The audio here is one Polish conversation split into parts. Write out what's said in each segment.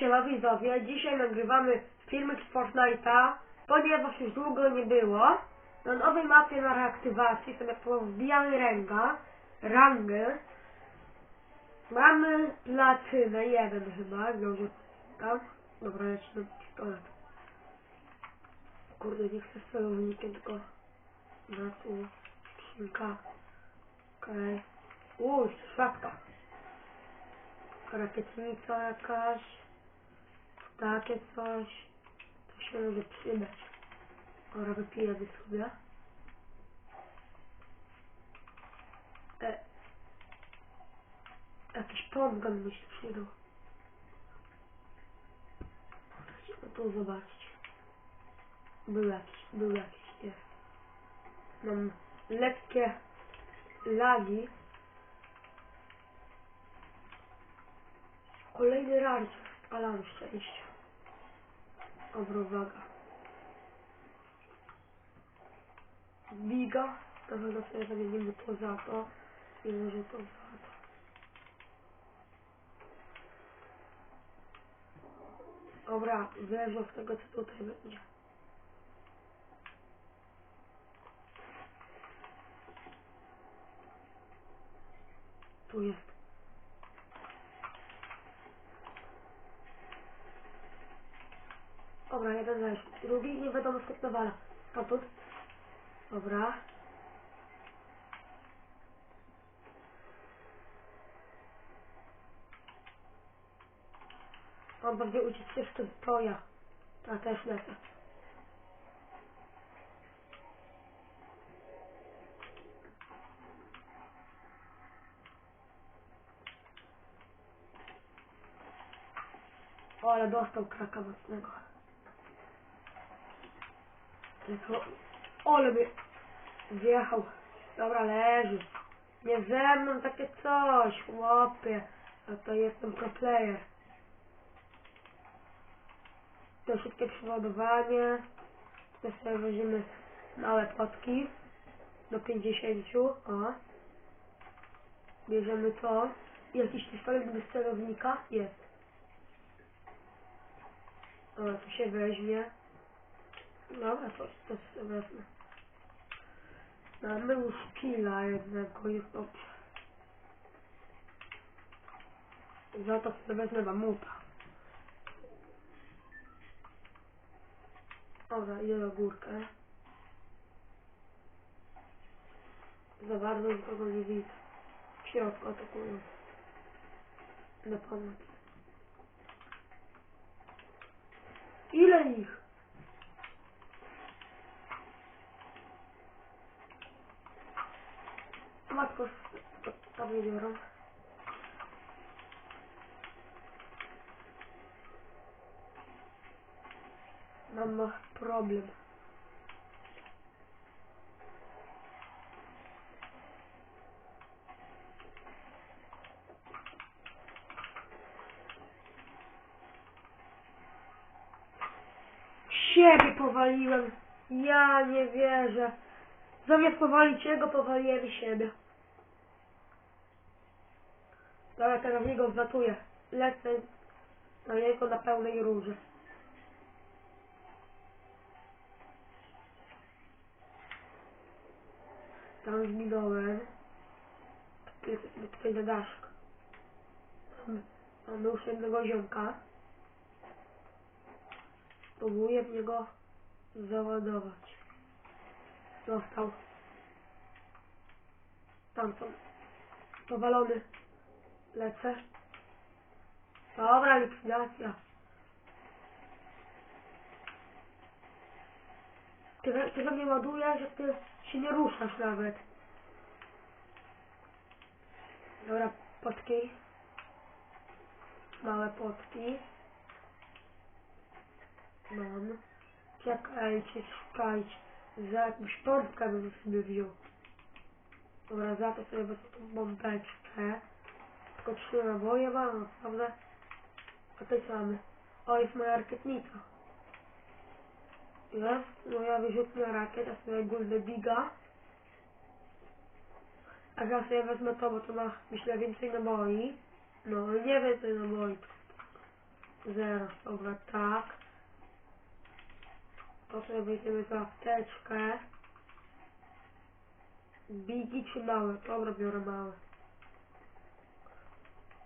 Siema widzowie, dzisiaj nagrywamy filmik z Fortnite'a, ponieważ już długo nie było. Na nowej mapie na reaktywacji sobie wbijamy ręga, rangę. Mamy platynę, jeden chyba, dobrze tam. Dobra, lecimy pistolet. Kurde, nie chcę z celownikiem, tylko na tu skrzynka. Okej. Uuu, szafka. Rakietnica jakaś. Takie coś. To się może przydać. Dobra, wypijemy sobie. E, jakiś podgląd mi się przydał. Chcę tu zobaczyć. Był jakiś, był jakiś, jest. Mam lekkie lagi. Kolejny rarcie, ale szczęście. Dobra, uwaga. Biga, to chyba sobie zamienimy to za to. I może to za to. Dobra, zależy od tego, co tutaj będzie. Tu jest. Dobra, jeden leży. Drugi nie wiadomo skąd nawala. Stamtąd. Dobra. On będzie uciec się z tym to ja. A też lecę. O, ale dostał kraka mocnego. Tylko... Ole mnie wjechał. Dobra, leży. Nie ze mną takie coś, chłopie. A to jestem pro player. To szybkie przeładowanie. To sobie weźmiemy małe potki. Do 50. O. Bierzemy to. Jakiś pistolet bez celownika? Jest. Dobra, tu się weźmie. Dobra, to, to sobie wezmę. Mamy już killa jednego, jest dobrze. Za to sobie wezmę mamuta. Dobra, idę na górkę. Za bardzo nikogo nie widzę. W środku atakują. Na pomoc. Ile ich? Matko, nie biorą. Mam problem. Siebie powaliłem. Ja nie wierzę. Zamiast powalić jego, powaliłem siebie. Dobra, teraz niego wlatuję. Lecę na niego na pełnej róży. Tam zginąłem. Tutaj na daszek. Mamy- już jednego ziomka. Próbuję w niego załadować. Dostał. Tamtą. Powalony. Lecę. Dobra, likwidacja. Ty, we- ty we mnie ładujesz, że ty się nie ruszasz nawet. Dobra, potki. Małe potki. Mam. Czekajcie, szukajcie. Za jakąś pompkę bym sobie wziął. Dobra, za to sobie wezmę tą bombeczkę. Tylko trzy naboje mam, naprawdę. A co mamy? O, jest moja rakietnica. Jest moja wyrzutnia rakiet, a sobie guldę biga. A ja wezmę to, bo to ma, myślę, więcej naboi. No, nie więcej naboi. Zero. Dobra, tak. To sobie weźmiemy za apteczkę. Bigi czy małe? Dobra, biorę małe.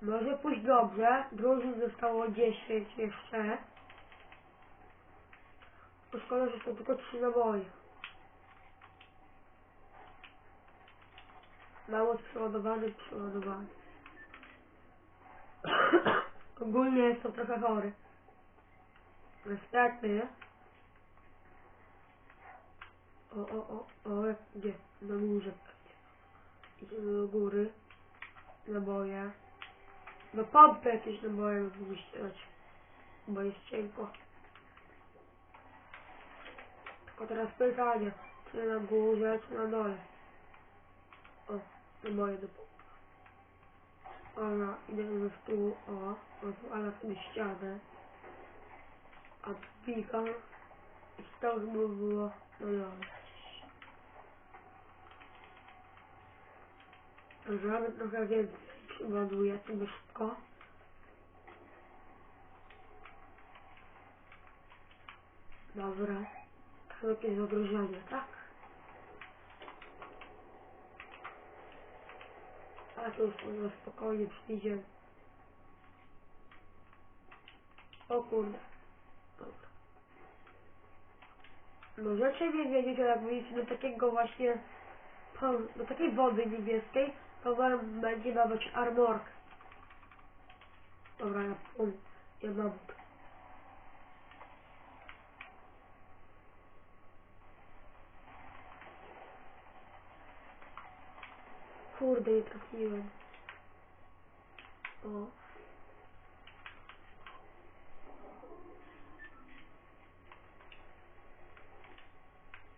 Może pójść dobrze. Drużyn zostało 10 jeszcze. To szkoda, że są tylko 3 naboje. Mało przeładowany, przeładowany. Ogólnie jestem trochę chory. Niestety. O, o, o, o, gdzie? Na górze. Idziemy do góry. Naboje. Do pompy jakieś naboje mógłbyś strzelać. Bo jest cienko. Tylko teraz pytanie. Czy na górze, czy na dole? O, naboje do pompy. Ona, idę ze stół, o, rozwala sobie ścianę. A pika i stał by było na dole. Żeby trochę więcej przyładuje sobie szybko. Dobra. To jakieś zagrożenie, tak? A to już można spokojnie przyjdzie. O kurde. Dobra. Możecie mnie wiedzieć, jak wyjdziecie do takiego właśnie do takiej wody niebieskiej, to wam będzie dawać armorkę. Dobra, ja pum, ja mam. Kurde, nie trafiłem. O.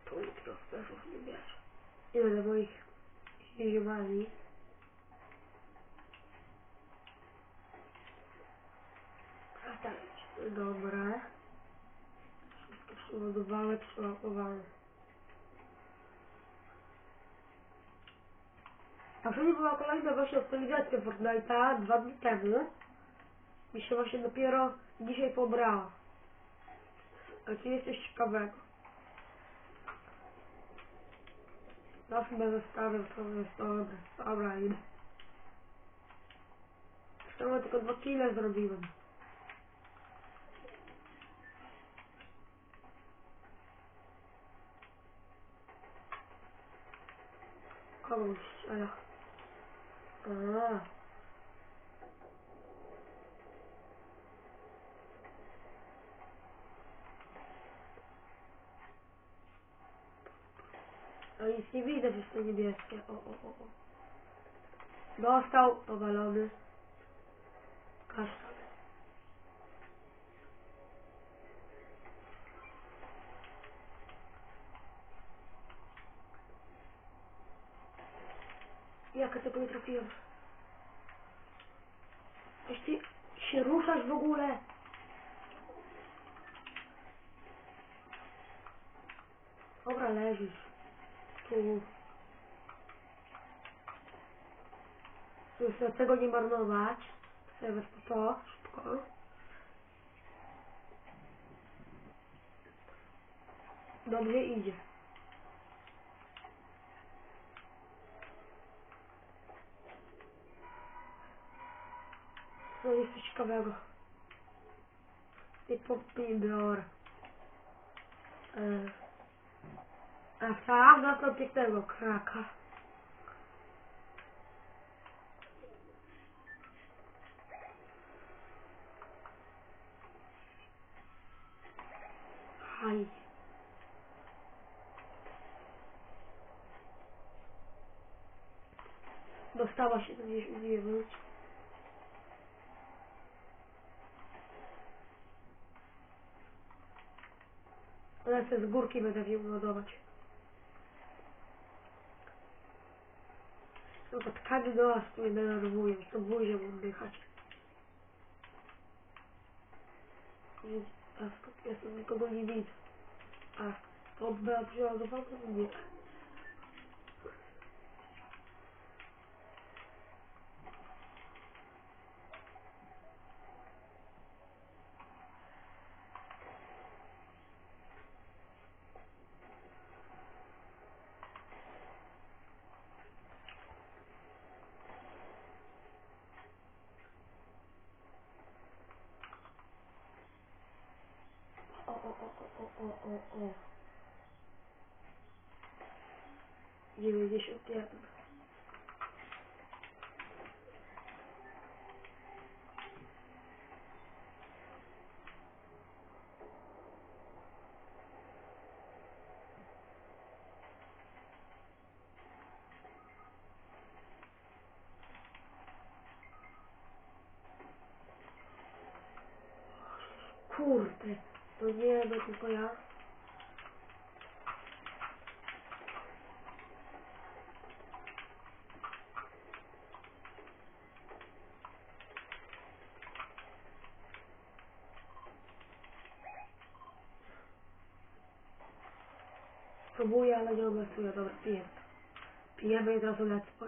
To jutro też nie bierze. Ile moich ziemali. Wracajcie. Dobra. Wszystko przeładowane. A wtedy była kolejna właśnie aktualizacja Fortnite'a dwa dni temu. Mi się właśnie dopiero dzisiaj pobrała. A tu jest coś ciekawego. No chyba zostawię, to jest dobre. Dobra, idę. Zresztą tylko dwa kile zrobiłem. Kogoś strzela. A. A nic nie widać, jest to niebieskie. O, o, o, o. Dostał, powalony. Kasztan. Jak ja tego nie trafiłem? Ty się ruszasz w ogóle? Dobra, leżysz. Tu. Muszę tego nie marnować. Sobie wezmę to, szybko. Dobrze idzie. No jest coś ciekawego. I popidor. E. A sam to pięknego kraka. Haj. Dostała się gdzieś uwierzyć. Lecę z górki będę ją ładować. No to tkani do nas mnie denerwują, to buzią oddychać. A ja tu nikogo nie widzę. A to była przeładowana? Nie. O, o, o, o, o. 91. Kurde, to nie, no tylko ja. Próbuję, ale nie obiecuję, dobra, piję. Pijemy i od razu lecę po.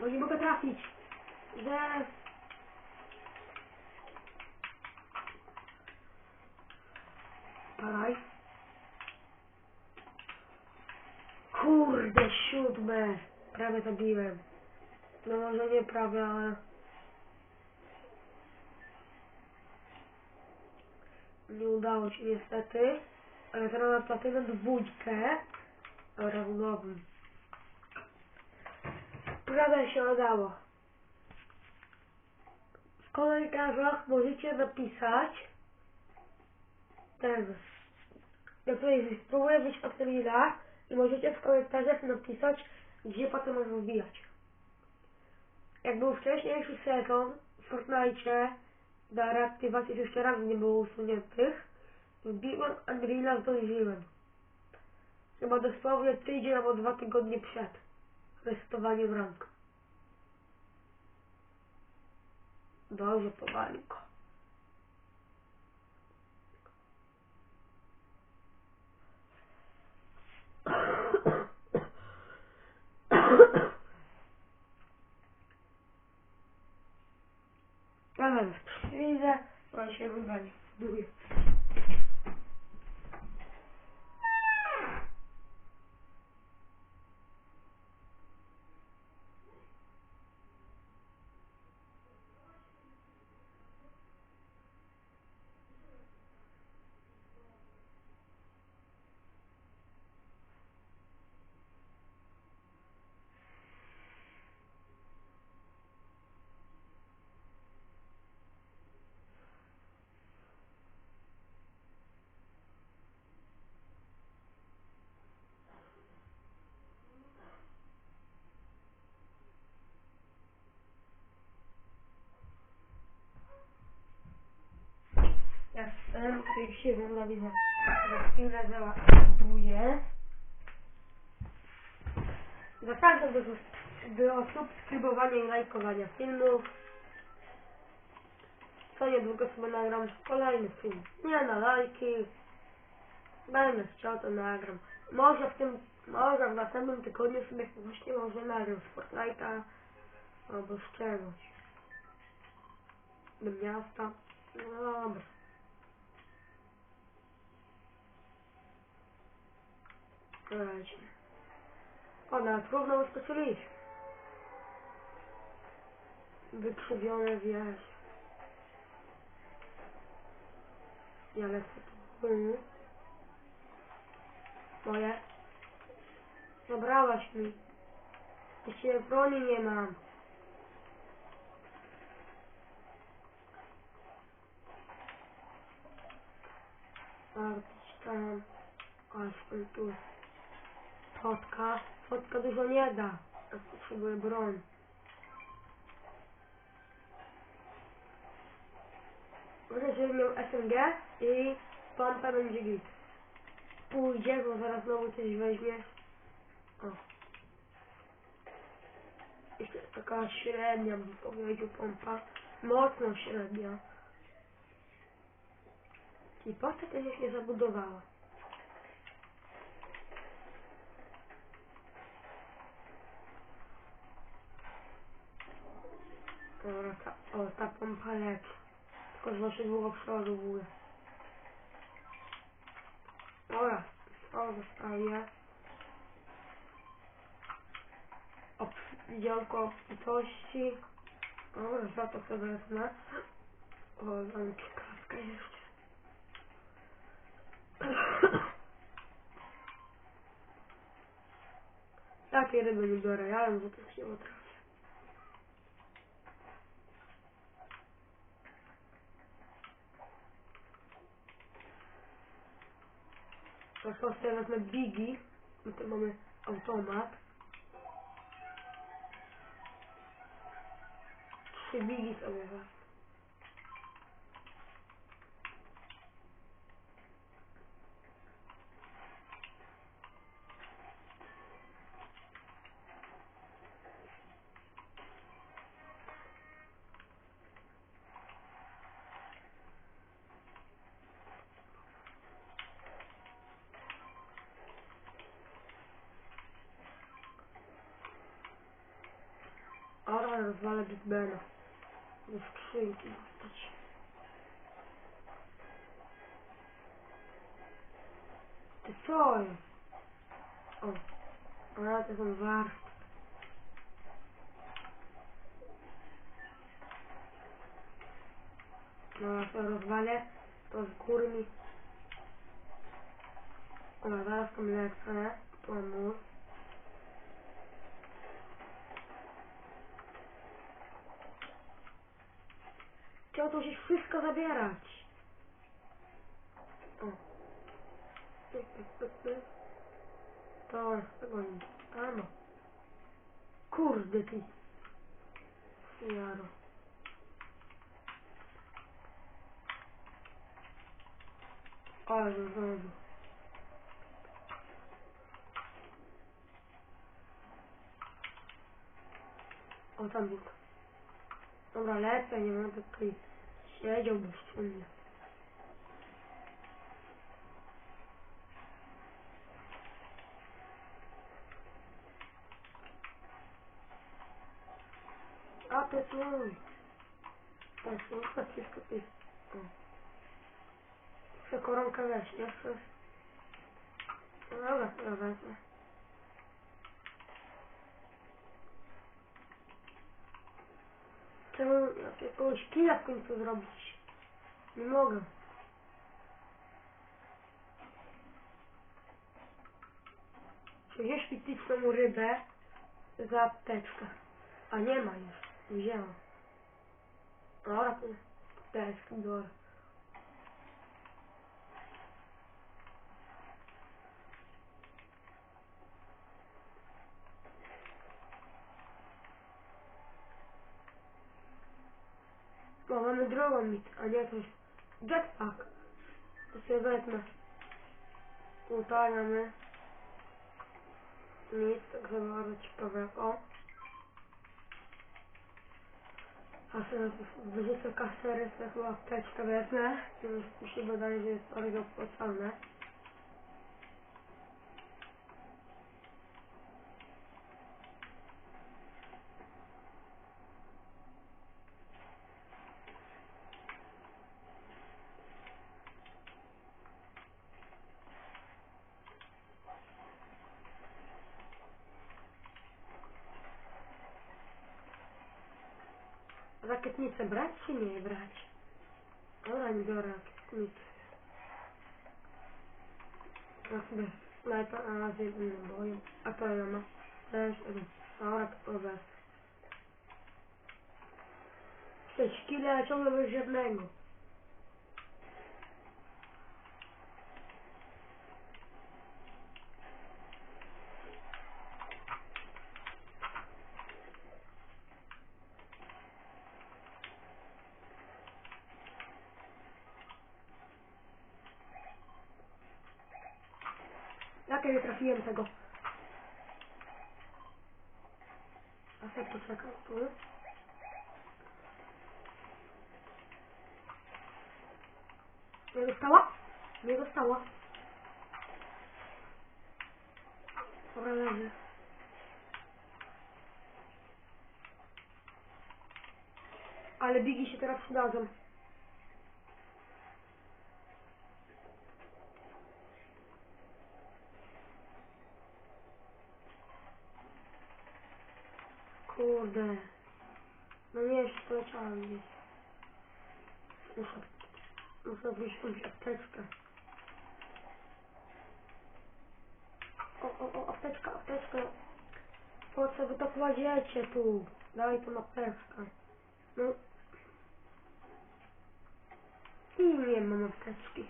No nie mogę trafić. Że... Paraj. Kurde, siódme. Prawie zabiłem. No może nie prawie, ale... Nie udało się niestety. Ale teraz mam platynę dwójkę. Znowu. Prawie się udało. W komentarzach możecie napisać ten. Ja tutaj spróbuję być na tym i możecie w komentarzach napisać, gdzie potem można wbijać. Jak był wcześniejszy sezon w Fortnite, na reaktywacji jeszcze raz nie było usuniętych, wbiłem Unreal'a, zdążyłem. Chyba dosłownie tydzień albo dwa tygodnie przed resetowaniem rank. Dobrze, powalił go. რაღაც ფრიზა შეგუბანი. Jak się wygląda, za chwilę załaduję. Zachęcam do, do subskrybowania i lajkowania filmów. Co niedługo sobie nagram kolejny film. Nie na lajki. Będę chciał to nagram. Może w tym, może w następnym tygodniu sobie właśnie może nagram z Fortnite'a albo z czegoś. Do miasta. No dobra. Słuchajcie. O, nawet równo uskoczyliśmy. Wykrzywione wieś. Ja lecę tu. Mhm. Moje. Zabrałaś mi. Jeszcze broni nie mam. A, gdzieś tam. Aż tu. Fotka. Fotka dużo nie da. Potrzebuję broń. Może, żebym miał SMG i pompa będzie git. Pójdzie, bo zaraz znowu coś weźmie. O. Jeszcze taka średnia, bym powiedział, pompa. Mocno średnia. I postać też się zabudowała. Dobra, ta, o, ta pompa leci. Tylko z naszego przodu w ogóle. Dobra, dobra. zostawię. Obsidianko obfitości. Dobra, za to sobie wezmę. O, mam ciekawkę jeszcze. Takie ryby nie biorę, ja że to się potrafię. To są sobie wezmę bigi. My tu mamy automat. Trzy bigi sobie. Ora, rozwalę Big Bena. Do skrzynki dostać. Ty co jest? O, ora, to są warstwy. No, jak to rozwalę, to z góry mi... O, zaraz tam lecę. Pomóż. Chciał to się wszystko zabierać. O. Pyk, pyk, pyk, pyk. To jest tego nie. A no. Kurde ty. Jaro. Ale znowu. O tam był. Dobra, lecę, nie będę tutaj siedział bezczynnie. A to tu. Tak, słuchaj, wszystko ty. O. Chcę koronkę weź, nie chcesz? No dobra, to ja wezmę. Czemu ja jakiegoś killa w końcu zrobić? Nie mogę. Wziąłeś pityczną rybę za apteczkę. A nie ma już. Wzięłam. Dobra, to apteczkę biorę. O, mamy drogą mit, a nie coś. Jetpack. To sobie wezmę. Tutaj mamy nic, także bardzo ciekawego. A sobie wyrzucę kasery, sobie chyba apteczkę wezmę. Już mi się wydaje, że jest bardzo opłacalne. Rakietnicę brać czy nie brać? Dobra, nie biorę rakietnicy. Ja sobie snajpa na razie jednym bojem. A to ja ma. Też jeden. Dobra, to Dadzą. Kurde. No nie, jeszcze poleciałem gdzieś. Muszę, muszę wysiąść apteczkę. O, o, o, apteczka, apteczka. Po co wy to kładziecie tu? Daj tą apteczkę. No. I nie mam apteczki.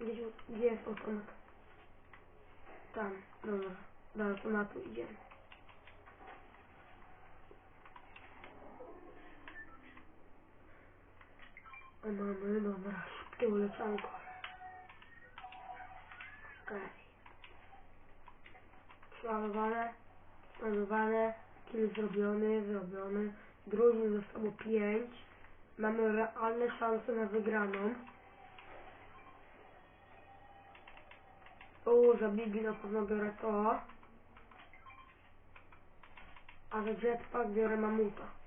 Gdzieś, gdzie jest automat? Tam, dobra. Do automatu idziemy. A mamy, dobra, szybkie ulecanko. Okej. Przeładowane, przeładowane, kill zrobiony, zrobiony. Drużyn zostało 5. Mamy realne szanse na wygraną. O, za bigi na pewno biorę to. A za jetpack biorę mamuta.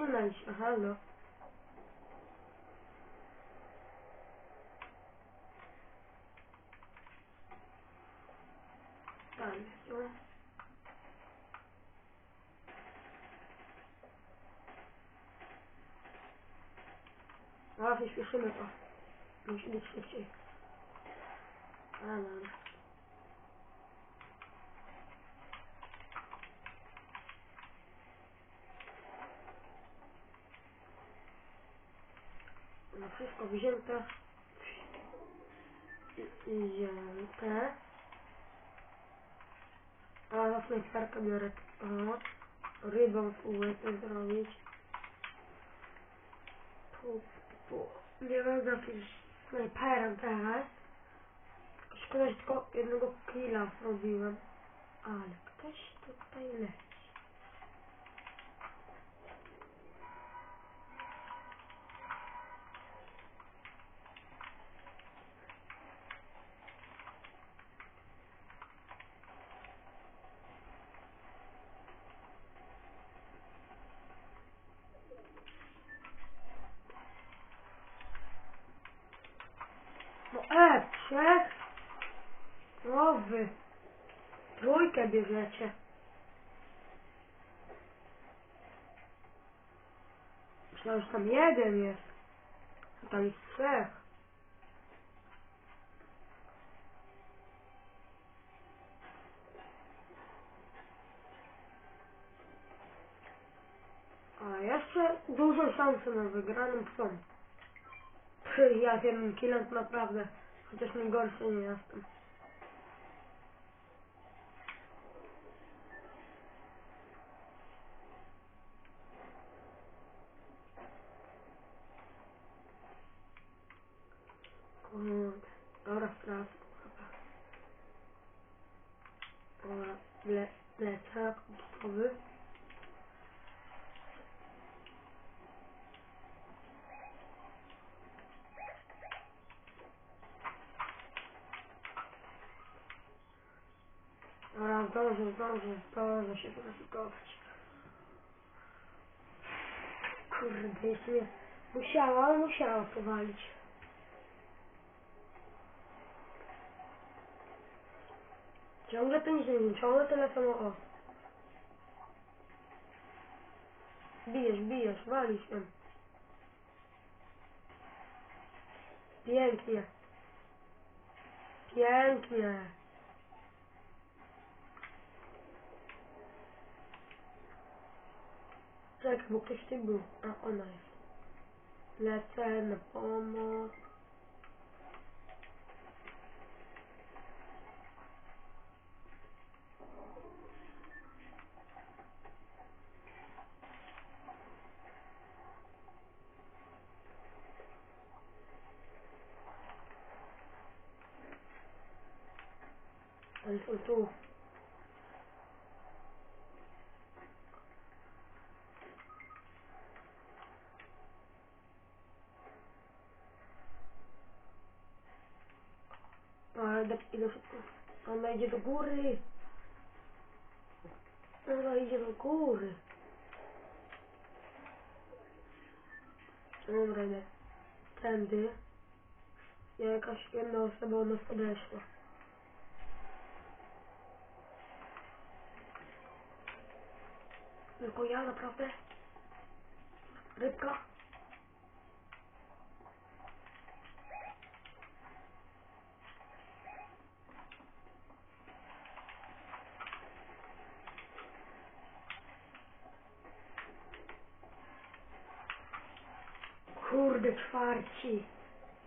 Nie ścina się, halo. Tam jest on. A, wyśpieszymy to. Musi być szybciej. A, dobra. No wszystko wzięte. Wzięte. A za snajperkę biorę. O, rybą w ułycy zrobić. Pu, pu. Nie będę snajperem teraz. Szkoda, że tylko jednego killa zrobiłem. Ale ktoś tutaj leci. No e, trzech? No wy. Trójkę bierzecie. Myślałem, że tam jeden jest. A tam jest trzech. A jeszcze duże szanse na wygraną są. Ja killem to naprawdę. Chociaż nie gorszy nie jestem. Kurde. Dobra, sprawdzę. Dobra, le, plecak gotowy. Zdążę, zdążę, zdążę się zweryfikować. Kurde, jeszcze nie... Musiała, ale musiała powalić. Ciągle nie wiem, ciągle telefon o. Bijesz, bijesz, walisz się. Pięknie. Pięknie. Czekaj, bo ktoś ty był. A, ona jest. Lecę na pomoc. Oni są tu. idę, idę szybko. Ona idzie do góry. Ona idzie do góry. Dobra, idę. Tędy. Jakaś jedna osoba od nas podeszła. Tylko ja naprawdę? Rybka? Kurde, czwarci.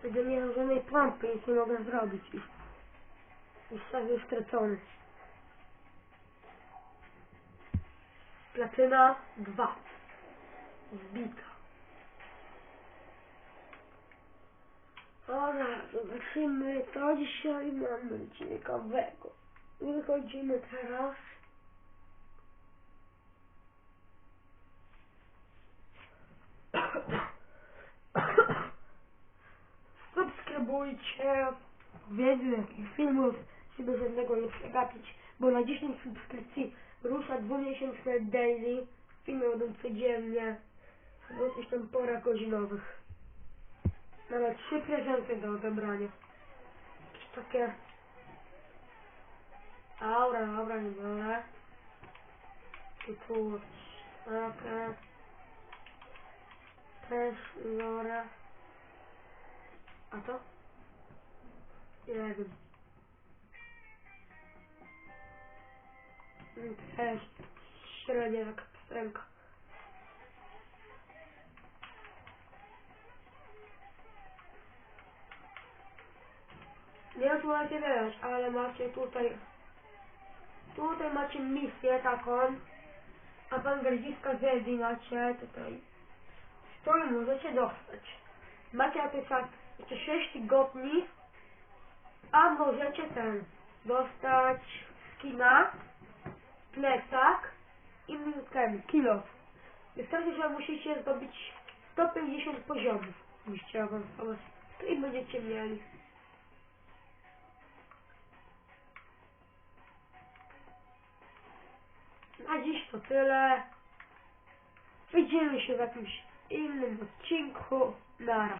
Tego nie mam żadnej pompy, nic nie mogę zrobić. Już tak już stracony. Platyna 2. Zbita. Dobra, zobaczymy co dzisiaj mamy ciekawego. Wychodzimy teraz. Jakich filmów, żeby żadnego nie przegapić, bo na 10 subskrypcji rusza dwumiesięczne daily. Filmy będą codziennie. Bo jakieś tam pora godzinowych. Nawet trzy prezenty do odebrania. Takie... Aura, dobra, nie biorę. I tu... Takie... Też biorę. A to? Nie wiem. Średnia taka piosenka. Nie wiem, ale macie tutaj... Tutaj macie misję taką. A Gardziska Zedzi macie tutaj. Z której możecie dostać. Macie napisać jeszcze 6 tygodni. A możecie ten dostać skina, plecak i ten kilo. Wystarczy, że musicie zdobyć 150 poziomów. Musicie awansować i będziecie mieli. Na dziś to tyle. Widzimy się w jakimś innym odcinku. Nara.